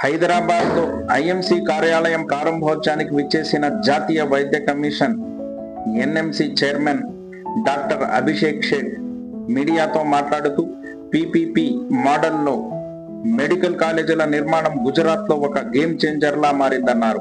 హైదరాబాద్లో ఐఎంసి కార్యాలయం ప్రారంభోత్సవానికి విచ్చేసిన జాతీయ వైద్య commission NMC chairman doctor Abhishek Sheikh మీడియాతో మాట్లాడుతూ పీపీపీ మోడల్లో మెడికల్ కాలేజీల నిర్మాణం గుజరాత్లో ఒక గేమ్ చేంజర్లా మారిందన్నారు.